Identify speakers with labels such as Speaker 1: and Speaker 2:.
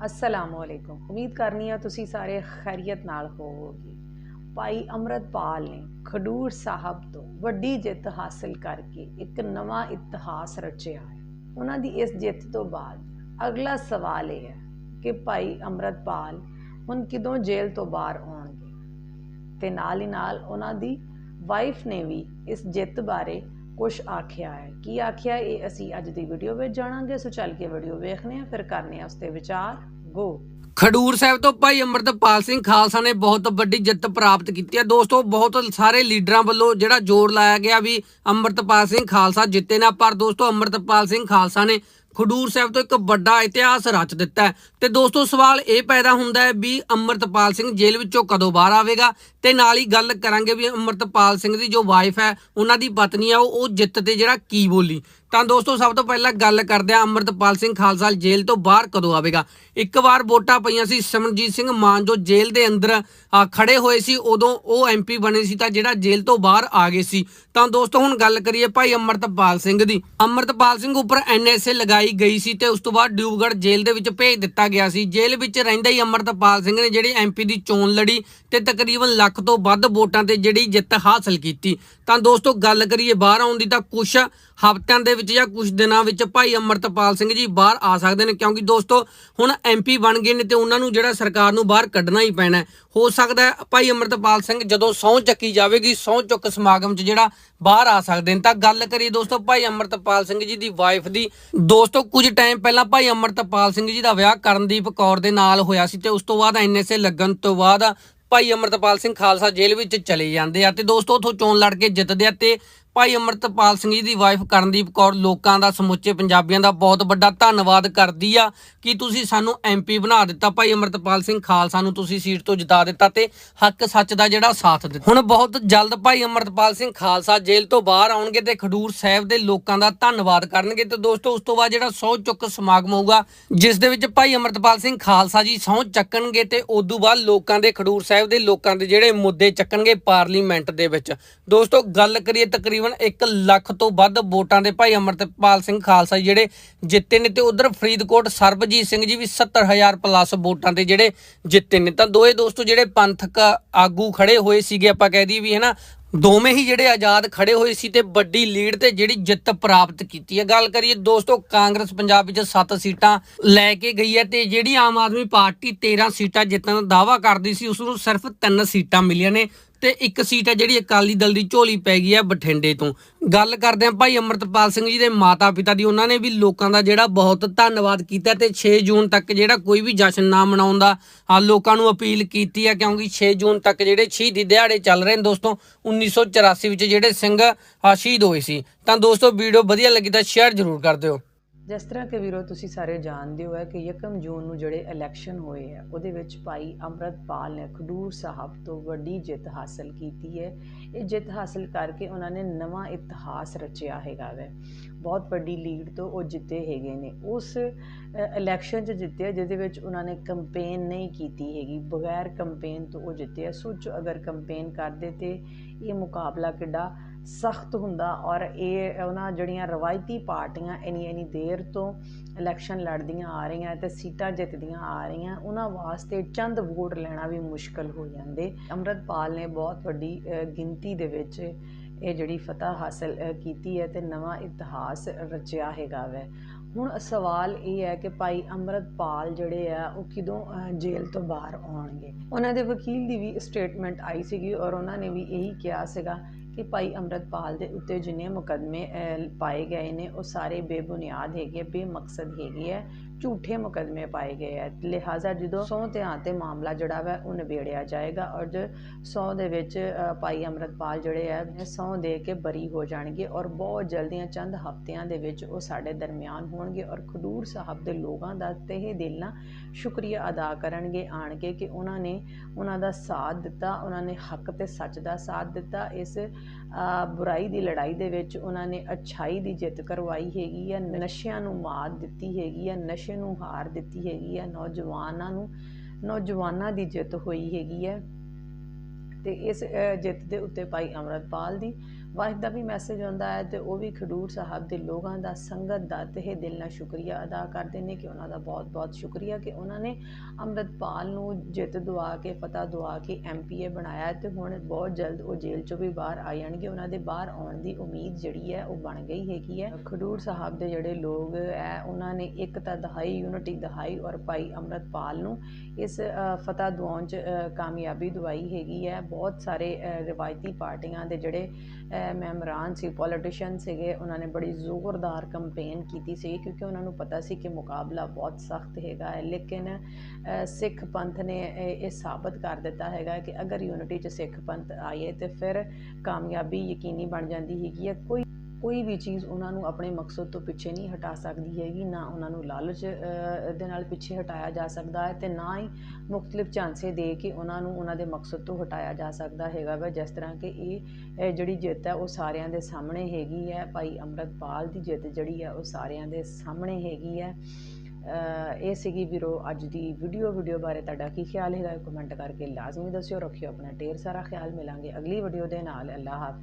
Speaker 1: ਅਸਲਾਮ ਉਮੀਦ ਕਰਨੀ ਆ ਤੁਸੀਂ ਸਾਰੇ ਖੈਰੀਅਤ ਨਾਲ ਹੋਵੋਗੇ ਭਾਈ ਅੰਮ੍ਰਿਤਪਾਲ ਨੇ ਖਡੂਰ ਸਾਹਿਬ ਤੋਂ ਵੱਡੀ ਜਿੱਤ ਹਾਸਲ ਕਰਕੇ ਇੱਕ ਨਵਾਂ ਇਤਿਹਾਸ ਰਚਿਆ ਹੈ ਉਹਨਾਂ ਦੀ ਇਸ ਜਿੱਤ ਤੋਂ ਬਾਅਦ ਅਗਲਾ ਸਵਾਲ ਇਹ ਹੈ ਕਿ ਭਾਈ ਅੰਮ੍ਰਿਤਪਾਲ ਹੁਣ ਕਿਦੋਂ ਜੇਲ੍ਹ ਤੋਂ ਬਾਹਰ ਆਉਣਗੇ ਤੇ ਨਾਲ ਹੀ ਨਾਲ ਉਹਨਾਂ ਦੀ ਵਾਈਫ ਨੇ ਵੀ ਇਸ ਜਿੱਤ ਬਾਰੇ ਕੁਝ ਆਖਿਆ ਹੈ। ਕੀ ਆਖਿਆ? ਇਹ ਅਸੀਂ ਅੱਜ ਦੀ ਵੀਡੀਓ ਵਿੱਚ ਜਾਣਾਂਗੇ। ਸੋ ਚੱਲ ਕੇ ਵੀਡੀਓ ਵੇਖਨੇ ਆ ਫਿਰ ਕਰਨੇ ਆ ਉਸ ਤੇ ਵਿਚਾਰ। ਗੋ
Speaker 2: ਖਡੂਰ ਸਾਹਿਬ ਤੋਂ ਭਾਈ ਅੰਮ੍ਰਿਤਪਾਲ ਸਿੰਘ ਖਾਲਸਾ ਨੇ ਬਹੁਤ ਵੱਡੀ ਜਿੱਤ ਪ੍ਰਾਪਤ ਕੀਤੀ ਹੈ। ਦੋਸਤੋ, ਬਹੁਤ ਸਾਰੇ ਲੀਡਰਾਂ ਵੱਲੋਂ ਜਿਹੜਾ ਜ਼ੋਰ ਲਾਇਆ ਗਿਆ ਵੀ ਅੰਮ੍ਰਿਤਪਾਲ ਸਿੰਘ ਖਾਲਸਾ ਜਿੱਤੇ ਨਾ। ਪਰ ਦੋਸਤੋ, ਅੰਮ੍ਰਿਤਪਾਲ ਸਿੰਘ ਖਾਲਸਾ ਨੇ ਖਡੂਰ ਸਾਹਿਬ ਤੋਂ ਇੱਕ ਵੱਡਾ ਇਤਿਹਾਸ ਰਚ ਦਿੱਤਾ ਹੈ। ਤੇ ਦੋਸਤੋ, ਸਵਾਲ ਇਹ ਪੈਦਾ ਹੁੰਦਾ ਹੈ ਵੀ ਅੰਮ੍ਰਿਤਪਾਲ ਸਿੰਘ ਜੇਲ੍ਹ ਵਿੱਚੋਂ ਕਦੋਂ ਬਾਹਰ ਆਵੇਗਾ? ਤੇ ਨਾਲ ਹੀ ਗੱਲ ਕਰਾਂਗੇ ਵੀ ਅੰਮ੍ਰਿਤਪਾਲ ਸਿੰਘ ਦੀ ਜੋ ਵਾਈਫ ਹੈ, ਉਹਨਾਂ ਦੀ ਪਤਨੀ ਆ ਉਹ ਉਹ ਜਿੱਤ ਤੇ ਜਿਹੜਾ ਕੀ ਬੋਲੀ। ਤਾਂ ਦੋਸਤੋ, ਸਭ ਤੋਂ ਪਹਿਲਾਂ ਗੱਲ ਕਰਦੇ ਆ ਅੰਮ੍ਰਿਤਪਾਲ ਸਿੰਘ ਖਾਲਸਾ ਜੇਲ੍ਹ ਤੋਂ ਬਾਹਰ ਕਦੋਂ ਆਵੇਗਾ? ਇੱਕ ਵਾਰ ਵੋਟਾਂ ਪਈਆਂ ਸੀ, ਸਿਮਰਨਜੀਤ ਸਿੰਘ ਮਾਨ ਜੋ ਜੇਲ੍ਹ ਦੇ ਅੰਦਰ ਖੜੇ ਹੋਏ ਸੀ, ਉਦੋਂ ਉਹ ਐਮਪੀ ਬਣੇ ਸੀ ਤਾਂ ਜਿਹੜਾ ਜੇਲ੍ਹ ਤੋਂ ਬਾਹਰ ਆ ਗਏ ਸੀ। ਤਾਂ ਦੋਸਤੋ, ਹੁਣ ਗੱਲ ਕਰੀਏ ਭਾਈ ਅੰਮ੍ਰਿਤਪਾਲ ਸਿੰਘ ਦੀ। ਅੰਮ੍ਰਿਤਪਾਲ ਸਿੰਘ ਉੱਪਰ ਐਨਐਸਏ ਲਗਾਈ ਗਈ ਸੀ ਤੇ ਉਸ ਤੋਂ ਬਾਅਦ ਡਿਊਬਗੜ੍ਹ ਜੇਲ੍ਹ ਦੇ ਵਿੱਚ ਭੇਜ ਦਿੱਤਾ ਗਿਆ ਸੀ। ਜੇਲ੍ਹ ਵਿੱਚ ਰਹਿੰਦਾ ਹੀ ਅੰਮ੍ਰਿਤਪਾਲ ਸਿੰਘ ਨੇ ਜਿਹੜੀ ਐਮਪੀ ਦੀ ਚੋਣ ਲੜੀ ਤੇ ਤਕਰੀਬਨ ਲੱਖ ਤੋਂ ਵੱਧ ਵੋਟਾਂ ਤੇ ਜਿਹੜੀ ਜਿੱਤ ਹਾਸਲ ਕੀਤੀ। ਤਾਂ ਦੋਸਤੋ, ਗੱਲ ਕਰੀਏ ਬਾਹਰ ਆਉਣ ਦੀ ਤਾਂ ਕੁਛ ਹਫ਼ਤਿਆਂ ਦੇ ਵਿੱਚ ਜਾਂ ਕੁਝ ਦਿਨਾਂ ਵਿੱਚ ਭਾਈ ਅੰਮ੍ਰਿਤਪਾਲ ਸਿੰਘ ਜੀ ਬਾਹਰ ਆ ਸਕਦੇ ਨੇ, ਕਿਉਂਕਿ ਦੋਸਤੋ, ਹੁਣ ਐਮਪੀ ਬਣ ਗਏ ਨੇ ਤੇ ਉਹਨਾਂ ਨੂੰ ਜਿਹੜਾ ਸਰਕਾਰ ਨੂੰ ਬਾਹਰ ਕੱਢਣਾ ਹੀ ਪੈਣਾ ਹੋ। ਸਕਦਾ ਹੈ ਭਾਈ ਅੰਮ੍ਰਿਤਪਾਲ ਸਿੰਘ ਜਦੋਂ ਸਹੁੰ ਚੱਕੀ ਜਾਵੇਗੀ, ਸਹੁੰ ਚੁੱਕ ਸਮਾਗਮ 'ਚ ਜਿਹੜਾ ਬਾਹਰ ਆ ਸਕਦੇ ਨੇ। ਤਾਂ ਗੱਲ ਕਰੀਏ ਦੋਸਤੋ, ਭਾਈ ਅੰਮ੍ਰਿਤਪਾਲ ਸਿੰਘ ਜੀ ਦੀ ਵਾਈਫ ਦੀ। ਦੋਸਤੋ, ਕੁਝ ਟਾਈਮ ਪਹਿਲਾਂ ਭਾਈ ਅੰਮ੍ਰਿਤਪਾਲ ਸਿੰਘ ਜੀ ਦਾ ਵਿਆਹ ਕਰਨਦੀਪ ਕੌਰ ਦੇ ਨਾਲ ਹੋਇਆ ਸੀ ਤੇ ਉਸ ਤੋਂ ਬਾਅਦ ਐਨਐਸਏ ਲੱਗਣ ਤੋਂ ਬਾਅਦ ਭਾਈ ਅੰਮ੍ਰਿਤਪਾਲ ਸਿੰਘ ਖਾਲਸਾ ਜੇਲ੍ਹ ਵਿੱਚ ਚਲੇ ਜਾਂਦੇ ਆ ਤੇ ਦੋਸਤੋ, ਉਥੋਂ ਚੋਣ ਲੜ ਕੇ ਜਿੱਤਦੇ ਆ ਤੇ ਭਾਈ ਅੰਮ੍ਰਿਤਪਾਲ ਸਿੰਘ ਜੀ ਦੀ ਵਾਈਫ ਕਰਨਦੀਪ ਕੌਰ ਲੋਕਾਂ ਦਾ ਸਮੁੱਚੇ ਪੰਜਾਬੀਆਂ ਦਾ ਬਹੁਤ ਵੱਡਾ ਧੰਨਵਾਦ ਕਰਦੀ ਆ। ਕਿ ਤੁਸੀਂ ਸਾਨੂੰ ਐਮਪੀ ਬਣਾ ਦਿੱਤਾ? ਭਾਈ ਅੰਮ੍ਰਿਤਪਾਲ ਸਿੰਘ ਖਾਲਸਾ ਨੂੰ ਤੁਸੀਂ ਸੀਟ ਤੋਂ ਜਿਤਾ ਦਿੱਤਾ ਤੇ ਹੱਕ ਸੱਚ ਦਾ ਜਿਹੜਾ ਸਾਥ ਦਿੱਤਾ। ਹੁਣ ਬਹੁਤ ਜਲਦ ਭਾਈ ਅੰਮ੍ਰਿਤਪਾਲ ਸਿੰਘ ਖਾਲਸਾ ਜੇਲ੍ਹ ਤੋਂ ਬਾਹਰ ਆਉਣਗੇ ਤੇ ਖਡੂਰ ਸਾਹਿਬ ਦੇ ਲੋਕਾਂ ਦਾ ਧੰਨਵਾਦ ਕਰਨਗੇ ਤੇ ਦੋਸਤੋ, ਉਸ ਤੋਂ ਬਾਅਦ ਜਿਹੜਾ ਸਹੁੰ ਚੁੱਕ ਸਮਾਗਮ ਹੋਊਗਾ, ਜਿਸ ਦੇ ਵਿੱਚ ਭਾਈ ਅੰਮ੍ਰਿਤਪਾਲ ਸਿੰਘ ਖਾਲਸਾ ਜੀ ਸਹੁੰ ਚੱਕਣਗੇ ਤੇ ਤੋਂ ਬਾਅਦ ਲੋਕਾਂ ਦੇ ਖਡੂਰ ਸਾਹਿਬ ਦੇ ਲੋਕਾਂ ਦੇ ਜਿਹੜੇ ਮੁੱਦੇ ਚੱਕਣਗੇ ਪਾਰਲੀਮੈਂਟ ਦੇ ਵਿੱਚ। ਦੋਸਤੋ, ਗੱਲ ਕਰੀਏ ਤਕਰੀਬਨ 1 ਲੱਖ ਤੋਂ ਵੱਧ ਵੋਟਾਂ ਦੇ ਭਾਈ ਅੰਮ੍ਰਿਤਪਾਲ ਸਿੰਘ ਖਾਲਸਾ ਜਿਹੜੇ ਜਿੱਤੇ ਨੇ ਤੇ ਉਧਰ ਫਰੀਦਕੋਟ ਸਰਬਜੀਤ ਸਿੰਘ ਜੀ ਵੀ 70000 ਪਲੱਸ ਵੋਟਾਂ ਤੇ ਜਿਹੜੇ ਜਿੱਤੇ ਨੇ। ਤਾਂ ਦੋਏ ਦੋਸਤੋ ਜਿਹੜੇ ਪੰਥਕ ਆਗੂ ਖੜੇ ਹੋਏ ਸੀਗੇ ਆਪਾਂ ਕਹਿ ਦਈਏ ਵੀ ਹਨਾ, ਦੋਵੇਂ ਹੀ ਜਿਹੜੇ ਆਜ਼ਾਦ ਖੜੇ ਹੋਏ ਸੀ ਤੇ ਵੱਡੀ ਲੀਡ ਤੇ ਜਿਹੜੀ ਜਿੱਤ ਪ੍ਰਾਪਤ ਕੀਤੀ ਹੈ। ਗੱਲ ਕਰੀਏ ਦੋਸਤੋ, ਕਾਂਗਰਸ ਪੰਜਾਬ ਵਿੱਚ 7 ਸੀਟਾਂ ਲੈ ਕੇ ਗਈ ਹੈ ਤੇ ਜਿਹੜੀ ਆਮ ਆਦਮੀ ਪਾਰਟੀ 13 ਸੀਟਾਂ ਜਿੱਤਣ ਦਾ ਦਾਅਵਾ ਕਰਦੀ ਸੀ ਉਸ ਨੂੰ ਸਿਰਫ 3 ਸੀਟਾਂ ਮਿਲੀਆਂ ਨੇ। ਤੇ ਇੱਕ ਸੀਟ ਹੈ ਜਿਹੜੀ ਅਕਾਲੀ ਦਲ ਦੀ ਝੋਲੀ ਪੈ ਗਈ ਹੈ ਬਠਿੰਡੇ ਤੋਂ। ਗੱਲ ਕਰਦੇ ਹਾਂ ਭਾਈ ਅੰਮ੍ਰਿਤਪਾਲ ਸਿੰਘ ਜੀ ਦੇ ਮਾਤਾ ਪਿਤਾ ਦੀ। ਉਹਨਾਂ ਨੇ ਵੀ ਲੋਕਾਂ ਦਾ ਜਿਹੜਾ ਬਹੁਤ ਧੰਨਵਾਦ ਕੀਤਾ ਤੇ 6 ਜੂਨ ਤੱਕ ਜਿਹੜਾ ਕੋਈ ਵੀ ਜਸ਼ਨ ਨਾ ਮਨਾਉਣ ਦਾ ਆ ਲੋਕਾਂ ਨੂੰ ਅਪੀਲ ਕੀਤੀ ਹੈ ਕਿਉਂਕਿ 6 ਜੂਨ ਤੱਕ ਜਿਹੜੇ ਸ਼ਹੀਦੀ ਦਿਹਾੜੇ ਚੱਲ ਰਹੇ ਨੇ ਦੋਸਤੋ 1984 ਵਿੱਚ ਜਿਹੜੇ ਸਿੰਘ ਸ਼ਹੀਦ ਹੋਏ ਸੀ। ਤਾਂ ਦੋਸਤੋ, ਵੀਡੀਓ ਵਧੀਆ ਲੱਗੀ ਤਾਂ ਸ਼ੇਅਰ ਜ਼ਰੂਰ ਕਰ ਦਿਓ।
Speaker 1: ਜਿਸ ਤਰ੍ਹਾਂ ਕਿ ਵੀਰੋ, ਤੁਸੀਂ ਸਾਰੇ ਜਾਣਦੇ ਹੋ ਕਿ ਯਕਮ ਜੂਨ ਨੂੰ ਜਿਹੜੇ ਇਲੈਕਸ਼ਨ ਹੋਏ ਆ, ਉਹਦੇ ਵਿੱਚ ਭਾਈ ਅੰਮ੍ਰਿਤਪਾਲ ਨੇ ਖਡੂਰ ਸਾਹਿਬ ਤੋਂ ਵੱਡੀ ਜਿੱਤ ਹਾਸਲ ਕੀਤੀ ਹੈ। ਇਹ ਜਿੱਤ ਹਾਸਲ ਕਰਕੇ ਉਹਨਾਂ ਨੇ ਨਵਾਂ ਇਤਿਹਾਸ ਰਚਿਆ ਹੈਗਾ ਵੈ। ਬਹੁਤ ਵੱਡੀ ਲੀਡ ਤੋਂ ਉਹ ਜਿੱਤੇ ਹੈਗੇ ਨੇ। ਉਸ ਇਲੈਕਸ਼ਨ 'ਚ ਜਿੱਤੇ ਜਿਹਦੇ ਵਿੱਚ ਉਹਨਾਂ ਨੇ ਕੰਪੇਨ ਨਹੀਂ ਕੀਤੀ ਹੈਗੀ, ਬਗੈਰ ਕੰਪੇਨ ਤੋਂ ਉਹ ਜਿੱਤੇ ਆ ਸੋਚੋ ਅਗਰ ਕੰਪੇਨ ਕਰਦੇ ਤੇ ਇਹ ਮੁਕਾਬਲਾ ਕਿੱਡਾ ਸਖਤ ਹੁੰਦਾ ਔਰ ਇਹ ਉਹਨਾਂ ਜਿਹੜੀਆਂ ਰਵਾਇਤੀ ਪਾਰਟੀਆਂ ਇਨੀ ਇਨੀ ਦੇਰ ਤੋਂ ਇਲੈਕਸ਼ਨ ਲੜਦੀਆਂ ਆ ਰਹੀਆਂ ਤੇ ਸੀਟਾਂ ਜਿੱਤਦੀਆਂ ਆ ਰਹੀਆਂ, ਉਹਨਾਂ ਵਾਸਤੇ ਚੰਦ ਵੋਟ ਲੈਣਾ ਵੀ ਮੁਸ਼ਕਲ ਹੋ ਜਾਂਦੇ। ਅੰਮ੍ਰਿਤਪਾਲ ਨੇ ਬਹੁਤ ਵੱਡੀ ਗਿਣਤੀ ਦੇ ਵਿੱਚ ਇਹ ਜਿਹੜੀ ਫਤਹ ਹਾਸਲ ਕੀਤੀ ਹੈ ਤੇ ਨਵਾਂ ਇਤਿਹਾਸ ਰਚਿਆ ਹੈਗਾ ਵੈ। ਹੁਣ ਸਵਾਲ ਇਹ ਹੈ ਕਿ ਭਾਈ ਅੰਮ੍ਰਿਤਪਾਲ ਜਿਹੜੇ ਆ, ਉਹ ਕਿਦੋਂ ਜੇਲ੍ਹ ਤੋਂ ਬਾਹਰ ਆਉਣਗੇ? ਉਹਨਾਂ ਦੇ ਵਕੀਲ ਦੀ ਵੀ ਸਟੇਟਮੈਂਟ ਆਈ ਸੀਗੀ ਔਰ ਉਹਨਾਂ ਨੇ ਵੀ ਇਹੀ ਕਿਹਾ ਸੀਗਾ ਕਿ ਭਾਈ ਅੰਮ੍ਰਿਤਪਾਲ ਦੇ ਉੱਤੇ ਜਿੰਨੇ ਮੁਕਦਮੇ ਪਾਏ ਗਏ ਨੇ, ਉਹ ਸਾਰੇ ਬੇਬੁਨਿਆਦ ਹੈਗੇ ਬੇਮਕਸਦ ਹੈਗੇ ਹੈ ਝੂਠੇ ਮੁਕਦਮੇ ਪਾਏ ਗਏ ਹੈ ਲਿਹਾਜ਼ਾ ਜਦੋਂ ਸਹੁੰ ਤੇ ਆਂ ਤੇ ਮਾਮਲਾ ਜਿਹੜਾ ਵਾ ਉਹ ਨਿਬੇੜਿਆ ਜਾਏਗਾ ਔਰ ਜੋ ਸਹੁੰ ਦੇ ਵਿੱਚ ਭਾਈ ਅੰਮ੍ਰਿਤਪਾਲ ਜਿਹੜੇ ਆ ਸਹੁੰ ਦੇ ਕੇ ਬਰੀ ਹੋ ਜਾਣਗੇ ਔਰ ਬਹੁਤ ਜਲਦੀਆਂ ਚੰਦ ਹਫ਼ਤਿਆਂ ਦੇ ਵਿੱਚ ਉਹ ਸਾਡੇ ਦਰਮਿਆਨ ਹੋਣਗੇ ਔਰ ਖਡੂਰ ਸਾਹਿਬ ਦੇ ਲੋਕਾਂ ਦਾ ਤਹਿ ਦਿਲ ਨਾਲ ਸ਼ੁਕਰੀਆ ਅਦਾ ਕਰਨਗੇ ਆਣ ਕੇ ਕਿ ਉਹਨਾਂ ਨੇ ਉਹਨਾਂ ਦਾ ਸਾਥ ਦਿੱਤਾ, ਉਹਨਾਂ ਨੇ ਹੱਕ ਤੇ ਸੱਚ ਦਾ ਸਾਥ ਦਿੱਤਾ। ਇਸ ਬੁਰਾਈ ਦੀ ਲੜਾਈ ਦੇ ਵਿੱਚ ਉਹਨਾਂ ਨੇ ਅੱਛਾਈ ਦੀ ਜਿੱਤ ਕਰਵਾਈ ਹੈਗੀ ਆ, ਨਸ਼ਿਆਂ ਨੂੰ ਮਾਤ ਦਿੱਤੀ ਹੈਗੀ ਆ, ਨਸ਼ੇ ਨੂੰ ਹਾਰ ਦਿੱਤੀ ਹੈਗੀ ਹੈ, ਨੌਜਵਾਨਾਂ ਨੂੰ, ਨੌਜਵਾਨਾਂ ਦੀ ਜਿੱਤ ਹੋਈ ਹੈਗੀ ਹੈ। ਤੇ ਇਸ ਜਿੱਤ ਦੇ ਉੱਤੇ ਭਾਈ ਅਮਰਤਪਾਲ ਦੀ ਵਾਹਿਦ ਦਾ ਵੀ ਮੈਸੇਜ ਆਉਂਦਾ ਹੈ ਤੇ ਉਹ ਵੀ ਖਡੂਰ ਸਾਹਿਬ ਦੇ ਲੋਕਾਂ ਦਾ ਸੰਗਤ ਦਾ ਤਹਿ ਦਿਲ ਨਾਲ ਸ਼ੁਕਰੀਆ ਅਦਾ ਕਰਦੇ ਨੇ ਕਿ ਉਹਨਾਂ ਦਾ ਬਹੁਤ-ਬਹੁਤ ਸ਼ੁਕਰੀਆ ਕਿ ਉਹਨਾਂ ਨੇ ਅੰਮ੍ਰਿਤਪਾਲ ਨੂੰ ਜਿੱਤ ਦਵਾ ਕੇ ਫਤਹ ਦਵਾ ਕੇ ਐਮਪੀਏ ਬਣਾਇਆ ਤੇ ਹੁਣ ਬਹੁਤ ਜਲਦ ਉਹ ਜੇਲ੍ਹ ਚੋਂ ਵੀ ਬਾਹਰ ਆ ਜਾਣਗੇ। ਉਹਨਾਂ ਦੇ ਬਾਹਰ ਆਉਣ ਦੀ ਉਮੀਦ ਜਿਹੜੀ ਹੈ ਉਹ ਬਣ ਗਈ ਹੈਗੀ ਹੈ। ਖਡੂਰ ਸਾਹਿਬ ਦੇ ਜਿਹੜੇ ਲੋਕ ਹੈ ਉਹਨਾਂ ਨੇ ਇੱਕ ਤਾਂ ਦਹਾਈ ਯੂਨਿਟੀ ਦਹਾਈ ਔਰ ਭਾਈ ਅੰਮ੍ਰਿਤਪਾਲ ਨੂੰ ਇਸ ਅ, ਫਤਹ ਦਿਵਾਉਣ ਚ ਕਾਮਯਾਬੀ ਦਵਾਈ ਹੈਗੀ ਹੈ। ਬਹੁਤ ਸਾਰੇ ਰਵਾਇਤੀ ਪਾਰਟੀਆਂ ਦੇ ਜਿਹੜੇ ਅ, ਮੈਂਬਰਾਂ ਸੀ ਪੋਲੀਟੀਸ਼ੀਅਨ ਸੀਗੇ ਉਹਨਾਂ ਨੇ ਬੜੀ ਜ਼ੋਰਦਾਰ ਕੰਪੇਨ ਕੀਤੀ ਸੀ ਕਿਉਂਕਿ ਉਹਨਾਂ ਨੂੰ ਪਤਾ ਸੀ ਕਿ ਮੁਕਾਬਲਾ ਬਹੁਤ ਸਖਤ ਹੈਗਾ ਹੈ ਲੇਕਿਨ ਅ, ਸਿੱਖ ਪੰਥ ਨੇ ਇਹ ਇਹ ਸਾਬਤ ਕਰ ਦਿੱਤਾ ਹੈਗਾ ਕਿ ਅਗਰ ਯੂਨਿਟੀ 'ਚ ਸਿੱਖ ਪੰਥ ਆਏ ਤੇ ਫਿਰ ਕਾਮਯਾਬੀ ਯਕੀਨੀ ਬਣ ਜਾਂਦੀ ਹੈਗੀ ਹੈ ਕੋਈ ਕੋਈ ਵੀ ਚੀਜ਼ ਉਹਨਾਂ ਨੂੰ ਆਪਣੇ ਮਕਸਦ ਤੋਂ ਪਿੱਛੇ ਨਹੀਂ ਹਟਾ ਸਕਦੀ ਹੈਗੀ, ਨਾ ਉਹਨਾਂ ਨੂੰ ਲਾਲਚ ਦੇ ਨਾਲ ਪਿੱਛੇ ਹਟਾਇਆ ਜਾ ਸਕਦਾ ਹੈ ਤੇ ਨਾ ਹੀ ਮੁxtਲਿਫ ਚਾਂਸੇ ਦੇ ਕੇ ਉਹਨਾਂ ਨੂੰ ਉਹਨਾਂ ਦੇ ਮਕਸਦ ਤੋਂ ਹਟਾਇਆ ਜਾ ਸਕਦਾ ਹੈਗਾ ਵਾ ਜਿਸ ਤਰ੍ਹਾਂ ਕਿ ਇਹ ਜਿਹੜੀ ਜਿੱਤ ਹੈ ਉਹ ਸਾਰਿਆਂ ਦੇ ਸਾਹਮਣੇ ਹੈਗੀ ਹੈ। ਭਾਈ ਅੰਮ੍ਰਿਤਪਾਲ ਦੀ ਜਿੱਤ ਜਿਹੜੀ ਹੈ ਉਹ ਸਾਰਿਆਂ ਦੇ ਸਾਹਮਣੇ ਹੈਗੀ ਹੈ। ਇਹ ਸੀਗੀ ਵੀਰੋ ਅੱਜ ਦੀ ਵੀਡੀਓ ਵੀਡੀਓ ਬਾਰੇ ਤੁਹਾਡਾ ਕੀ ਖਿਆਲ ਹੈਗਾ? ਕਮੈਂਟ ਕਰਕੇ ਲਾਜ਼ਮੀ ਦੱਸਿਓ, ਰੱਖਿਓ ਆਪਣਾ ਢੇਰ ਸਾਰਾ ਖਿਆਲ। ਮਿਲਾਂਗੇ ਅਗਲੀ ਵੀਡੀਓ ਦੇ ਨਾਲ। ਅੱਲਾ ਹਾਫਿਜ਼।